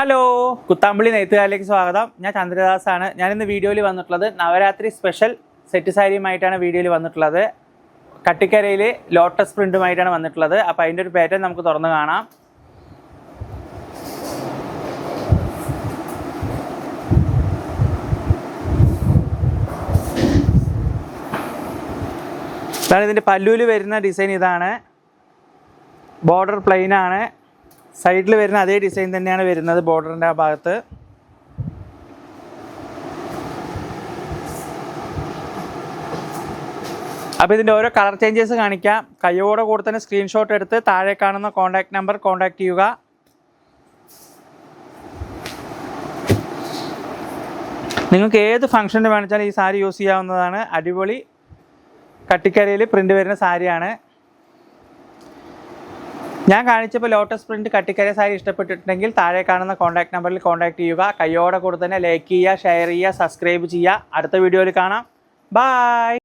Hello Kuthampully നെയ്ത്തുകാരിലേക്ക് സ്വാഗതം. ഞാൻ ചന്ദ്രദാസ് ആണ് ഞാൻ ഇന്ന് വീഡിയോയിൽ വന്നിട്ടുള്ളത് നവരാത്രി സ്പെഷ്യൽ സെറ്റ് സാരിയുമായിട്ടാണ് വീഡിയോയിൽ വന്നിട്ടുള്ളത്. കട്ടിക്കരയിൽ ലോട്ടസ് പ്രിന്റുമായിട്ടാണ് വന്നിട്ടുള്ളത്. അപ്പോൾ അതിന്റെ ഒരു പാറ്റേൺ നമുക്ക് തുറന്ന് കാണാം. ഇതാണ് ഇതിന്റെ പല്ലുവിൽ വരുന്ന ഡിസൈൻ ഇതാണ്. ബോർഡർ പ്ലെയിൻ ആണ്. സൈഡിൽ വരുന്ന അതേ ഡിസൈൻ തന്നെയാണ് വരുന്നത് ബോർഡറിന്റെ ആ ഭാഗത്ത്. അപ്പോൾ ഇതിന്റെ ഓരോ കളർ ചേഞ്ചസ് കാണിക്കാം. കയ്യോടെ കൂടെ തന്നെ സ്ക്രീൻഷോട്ട് എടുത്ത് താഴെ കാണുന്ന കോൺടാക്ട് നമ്പർ കോൺടാക്ട് ചെയ്യുക. നിങ്ങൾക്ക് ഏത് ഫംഗ്ഷന് വേണിച്ചാലും ഈ സാരി യൂസ് ചെയ്യാവുന്നതാണ്. അടിപൊളി. കട്ടിക്കരയിൽ പ്രിന്റ് വരുന്ന സാരിയാണ്. ഞാൻ കാണിച്ചപ്പോൾ ലോട്ടസ് പ്രിന്റ് കട്ടിക്കര സാരി ഇഷ്ടപ്പെട്ടിട്ടുണ്ടെങ്കിൽ താഴെ കാണുന്ന കോൺടാക്ട് നമ്പറിൽ കോൺടാക്ട് ചെയ്യുക. കയ്യോടെ കൂടെ തന്നെ ലൈക്ക് ചെയ്യുക ഷെയർ ചെയ്യുക സബ്സ്ക്രൈബ് ചെയ്യുക. അടുത്ത വീഡിയോയിൽ കാണാം. ബായ്